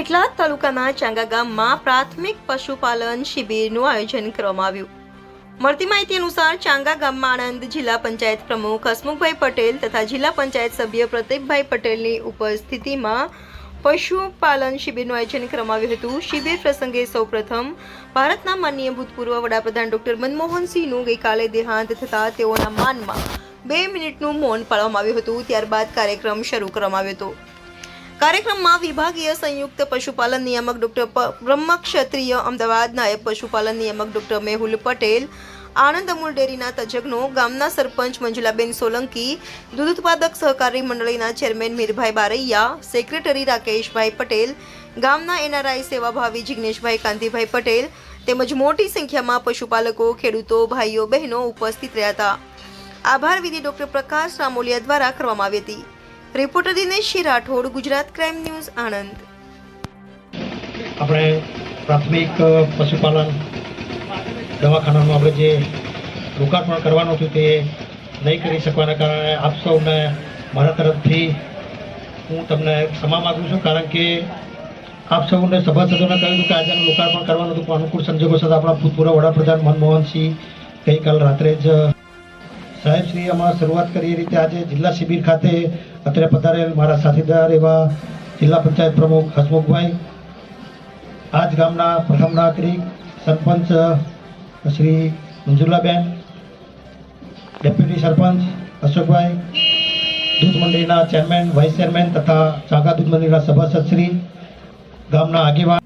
પેટલાદ તાલુકાના ચાંગા ગામમાં પ્રાથમિક પશુપાલન શિબિરનું આયોજન કરવામાં આવ્યું? મળતી માહિતી અનુસાર ચાંગા ગામમાં આણંદ જિલ્લા પંચાયત પ્રમુખ હસમુખભાઈ પટેલ તથા જિલ્લા પંચાયત સભ્ય પ્રતિકભાઈ પટેલની ઉપસ્થિતિમાં પશુપાલન શિબિરનું આયોજન કરવામાં આવ્યું હતું. શિબિર પ્રસંગે સૌપ્રથમ ભારતના માનનીય ભૂતપૂર્વ વડાપ્રધાન ડોક્ટર મનમોહનસિંહનું ગઈકાલે દેહાંત થતાં તેઓના માનમાં બે મિનિટનું મૌન પાળવામાં આવ્યું હતું. ત્યારબાદ કાર્યક્રમ શરૂ કરવામાં આવ્યો હતો. કાર્યક્રમમાં વિભાગીય સંયુક્ત પશુપાલન નિયામક ડોક્ટર બ્રહ્મ ક્ષત્રિય અમદાવાદ નાયબ પશુપાલન નિયામક ડોક્ટર મેહુલ પટેલ, આણંદ અમૂલ ડેરીના તજજ્ઞો, ગામના સરપંચ મંજુલાબેન સોલંકી, દૂધ ઉત્પાદક સહકારી મંડળીના ચેરમેન મીરભાઈ બારૈયા, સેક્રેટરી રાકેશભાઈ પટેલ, ગામના એનઆરઆઈ સેવાભાવી જિગ્નેશભાઈ કાંતિભાઈ પટેલ તેમજ મોટી સંખ્યામાં પશુપાલકો, ખેડૂતો, ભાઈઓ, બહેનો ઉપસ્થિત રહ્યા હતા. આભાર વિધિ ડોક્ટર પ્રકાશ રામોલિયા દ્વારા કરવામાં આવી હતી. Reporter Dinesh Rathod Gujarat crime news, Anand. આપણે પ્રાથમિક પશુપાલન દવાખાનાનું આપણે જે લોકાર્પણ કરવાનું હતું તે નહીં કરી શકવાના કારણે આપ સૌને મારા તરફથી હું તમને ક્ષમા માગું છું, કારણ કે આપ સૌને સભાસદોને કહ્યું હતું કે આજે લોકાર્પણ કરવાનું હતું, પણ અનુકૂળ સંજોગો સાથે આપણા ભૂતપૂર્વ વડાપ્રધાન મનમોહનસિંહ ગઈકાલ રાત્રે જ સાહેબશ્રી અમારે શરૂઆત કરી એ રીતે આજે જિલ્લા શિબિર ખાતે અત્યારે પધારેલ મારા સાથીદાર એવા જિલ્લા પંચાયત પ્રમુખ હસમુખભાઈ આ જ ગામના પ્રથમ નાગરિક, સરપંચ શ્રી મંજુલાબેન, ડેપ્યુટી સરપંચ અશોકભાઈ, દૂધ મંડળીના ચેરમેન, વાઇસ ચેરમેન તથા ચાંગા દૂધ મંડળીના સભાસદ શ્રી, ગામના આગેવાન